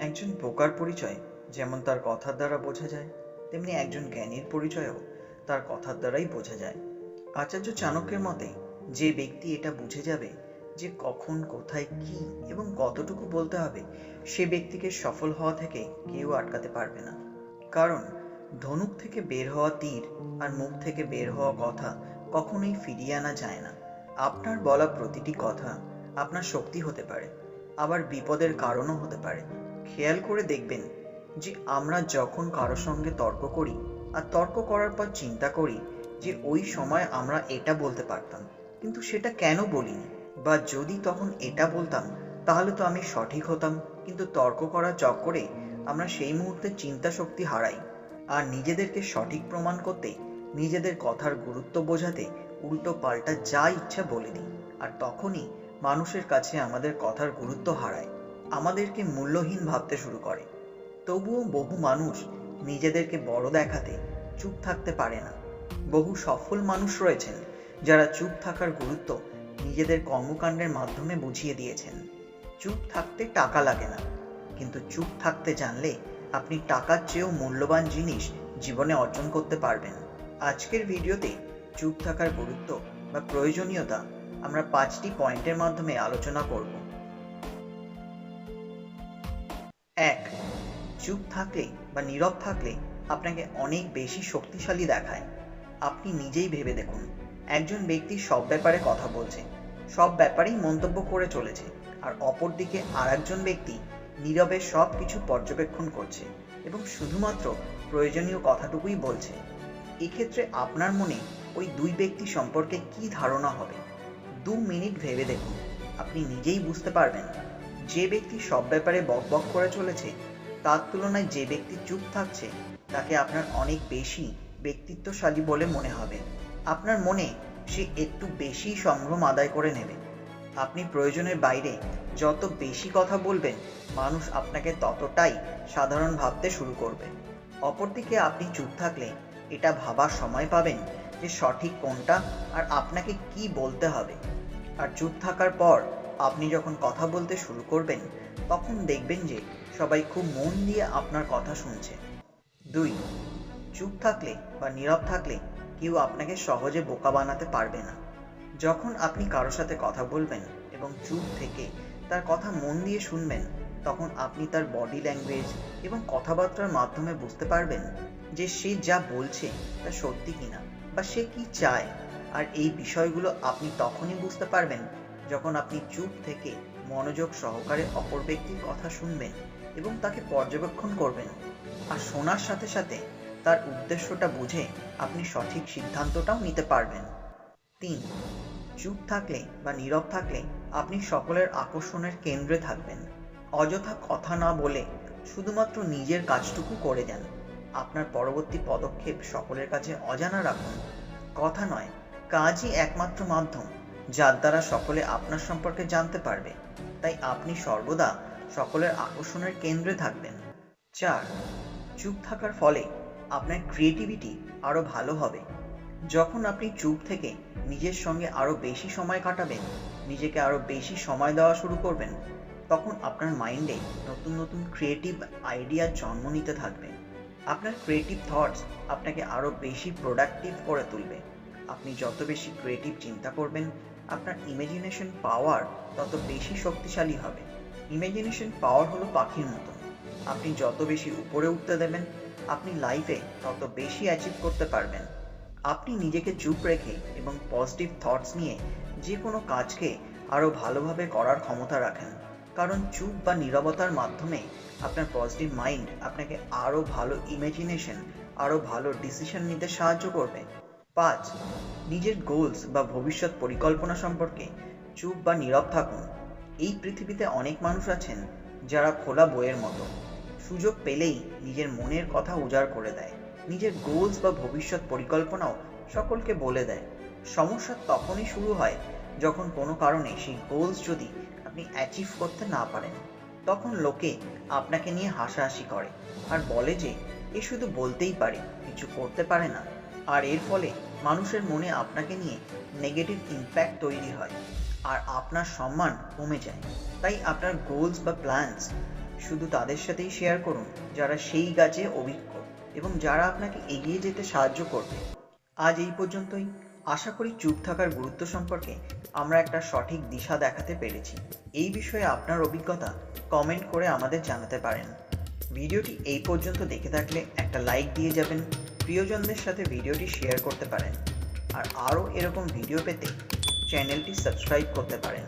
একজন বোকার পরিচয়, যেমন তার কথার দ্বারা বোঝা যায়, তেমনি একজন জ্ঞানীর পরিচয়ও তার কথার দ্বারাই বোঝা যায়। আচার্য চাণক্যের মতে, যে ব্যক্তি এটা বুঝে যাবে যে কখন, কোথায়, কি এবং কতটুকু বলতে হবে, সে ব্যক্তিকে সফল হওয়া থেকে কেউ আটকাতে পারবে না। কারণ, ধনুক থেকে বের হওয়া তীর আর মুখ থেকে বের হওয়া কথা কখনোই ফিরিয়ে আনা যায় না। আপনার বলা প্রতিটি কথা আপনার শক্তি হতে পারে। আবার বিপদের কারণও হতে পারে। খেয়াল করে দেখবেন যে আমরা যখন কারোর সঙ্গে তর্ক করি আর তর্ক করার পর চিন্তা করি যে ওই সময় আমরা এটা বলতে পারতাম, কিন্তু সেটা কেন বলিনি? বা যদি তখন এটা বলতাম, তাহলে তো আমি সঠিক হতাম, কিন্তু তর্ক করার চক্করে আমরা সেই মুহূর্তে চিন্তা শক্তি হারাই। আর নিজেদেরকে সঠিক প্রমাণ করতে, নিজেদের কথার গুরুত্ব বোঝাতে উল্টো পাল্টা যা ইচ্ছা বলে দিই। আর তখনই মানুষের কাছে আমাদের কথার গুরুত্ব হারায়, আমাদেরকে মূল্যহীন ভাবতে শুরু করে। তবুও বহু মানুষ নিজেদেরকে বড় দেখাতে চুপ থাকতে পারে না। বহু সফল মানুষ রয়েছেন, যারা চুপ থাকার গুরুত্ব নিজেদের কর্মকাণ্ডের মাধ্যমে বুঝিয়ে দিয়েছেন। চুপ থাকতে টাকা লাগে না, কিন্তু চুপ থাকতে জানলে আপনি টাকার চেয়েও মূল্যবান জিনিস জীবনে অর্জন করতে পারবেন। আজকের ভিডিওতে চুপ থাকার গুরুত্ব বা প্রয়োজনীয়তা আমরা পাঁচটি পয়েন্টের মাধ্যমে আলোচনা করব। এক, চুপ থাকলে বা নীরব থাকলে আপনাকে অনেক বেশি শক্তিশালী দেখায়। আপনি নিজেই ভেবে দেখুন, একজন ব্যক্তি সব ব্যাপারে কথা বলছে, সব ব্যাপারেই মন্তব্য করে চলেছে, আর অপরদিকে আর একজন ব্যক্তি নীরবে সব কিছু পর্যবেক্ষণ করছে এবং শুধুমাত্র প্রয়োজনীয় কথাটুকুই বলছে। এক্ষেত্রে আপনার মনে ওই দুই ব্যক্তি সম্পর্কে কি ধারণা হবে? দু মিনিট ভেবে দেখুন। আপনি নিজেই বুঝতে পারবেন, যে ব্যক্তি সব ব্যাপারে বক বক করে চলেছে, তার তুলনায় যে ব্যক্তি চুপ থাকছে, তাকে আপনার অনেক বেশি ব্যক্তিত্বশালী বলে মনে হবে। আপনার মনে সে একটু বেশি সম্ভ্রম আদায় করে নেবে। আপনি প্রয়োজনের বাইরে যত বেশি কথা বলবেন, মানুষ আপনাকে ততটাই সাধারণ ভাবতে শুরু করবে। অপরদিকে আপনি চুপ থাকলে এটা ভাবার সময় পাবেন যে সঠিক কোনটা আর আপনাকে কি বলতে হবে। আর চুপ থাকার পর আপনি যখন কথা বলতে শুরু করবেন, তখন দেখবেন যে সবাই খুব মন দিয়ে আপনার কথা শুনছে। দুই, চুপ থাকলে বা নীরব থাকলে কেউ আপনাকে সহজে বোকা বানাতে পারবে না। যখন আপনি কারোর সাথে কথা বলবেন এবং চুপ থেকে তার কথা মন দিয়ে শুনবেন, তখন আপনি তার বডি ল্যাঙ্গুয়েজ এবং কথাবার্তার মাধ্যমে বুঝতে পারবেন যে সে যা বলছে তা সত্যি কিনা। বা সে কি চায়? আর এই বিষয়গুলো আপনি তখনই বুঝতে পারবেন যখন আপনি চুপ থেকে মনোযোগ সহকারে অপর ব্যক্তির কথা শুনবেন এবং তাকে পর্যবেক্ষণ করবেন। আর শোনার সাথে সাথে তার উদ্দেশ্যটা বুঝে আপনি সঠিক সিদ্ধান্তটাও নিতে পারবেন। তিন, চুপ থাকলে বা নীরব থাকলে আপনি সকলের আকর্ষণের কেন্দ্রে থাকবেন। অযথা কথা না বলে শুধুমাত্র নিজের কাজটুকু করে যান আপনার পরবর্তী পদক্ষেপ সকলের কাছে অজানা রাখুন। কথা নয়, কাজই একমাত্র মাধ্যম, যার দ্বারা সকলে আপনার সম্পর্কে জানতে পারবে। তাই আপনি সর্বদা সকলের আকর্ষণের কেন্দ্রে থাকবেন। চার, চুপ থাকার ফলে আপনার ক্রিয়েটিভিটি আরও ভালো হবে। যখন আপনি চুপ থেকে নিজের সঙ্গে আরও বেশি সময় কাটাবেন, নিজেকে আরও বেশি সময় দেওয়া শুরু করবেন, তখন আপনার মাইন্ডে নতুন নতুন ক্রিয়েটিভ আইডিয়া জন্ম নিতে থাকবে। আপনার ক্রিয়েটিভ থটস আপনাকে আরও বেশি প্রোডাক্টিভ করে তুলবে। আপনি যত বেশি ক্রিয়েটিভ চিন্তা করবেন, আপনার ইমাজিনেশন পাওয়ার তত বেশি শক্তিশালী হবে। ইমাজিনেশন পাওয়ার হলো পাখির মতো আপনি যত বেশি উপরে উঠতে দেবেন, আপনি লাইফে তত বেশি অ্যাচিভ করতে পারবেন। আপনি নিজেকে চুপ রেখে এবং পজিটিভ থটস নিয়ে যে কোনো কাজকে আরও ভালোভাবে করার ক্ষমতা রাখেন। কারণ চুপ বা নীরবতার মাধ্যমে আপনার পজিটিভ মাইন্ড আপনাকে আরও ভালো ইমাজিনেশন আরও ভালো ডিসিশন নিতে সাহায্য করবে। পাঁচ, নিজের গোলস বা ভবিষ্যৎ পরিকল্পনা সম্পর্কে চুপ বা নীরব থাকুন। এই পৃথিবীতে অনেক মানুষ আছেন যারা খোলা বইয়ের মতো। সুযোগ পেলেই নিজের মনের কথা উজাড় করে দেয়। নিজের গোলস বা ভবিষ্যৎ পরিকল্পনাও সকলকে বলে দেয়। সমস্যা তখনই শুরু হয় যখন কোনো কারণে সেই গোলস যদি আপনি অ্যাচিভ করতে না পারেন, তখন লোকে আপনাকে নিয়ে হাসাহাসি করে আর বলে যে, এ শুধু বলতেই পারে, কিছু করতে পারে না। আর এর ফলে মানুষের মনে আপনাকে নিয়ে নেগেটিভ ইম্প্যাক্ট তৈরি হয় আর আপনার সম্মান কমে যায়। তাই আপনার গোলস বা প্ল্যানস শুধু তাদের সাথেই শেয়ার করুন, যারা সেই গাছে অভিজ্ঞ এবং যারা আপনাকে এগিয়ে যেতে সাহায্য করবে। আজ এই পর্যন্তই। আশা করি চুপ থাকার গুরুত্ব সম্পর্কে আমরা একটা সঠিক দিশা দেখাতে পেরেছি। এই বিষয়ে আপনার অভিজ্ঞতা কমেন্ট করে আমাদের জানাতে পারেন। ভিডিওটি এই পর্যন্ত দেখে থাকলে একটা লাইক দিয়ে যাবেন, প্রিয়জনদের সাথে ভিডিওটি শেয়ার করতে পারেন, আর আরও এরকম ভিডিও পেতে চ্যানেলটি সাবস্ক্রাইব করতে পারেন।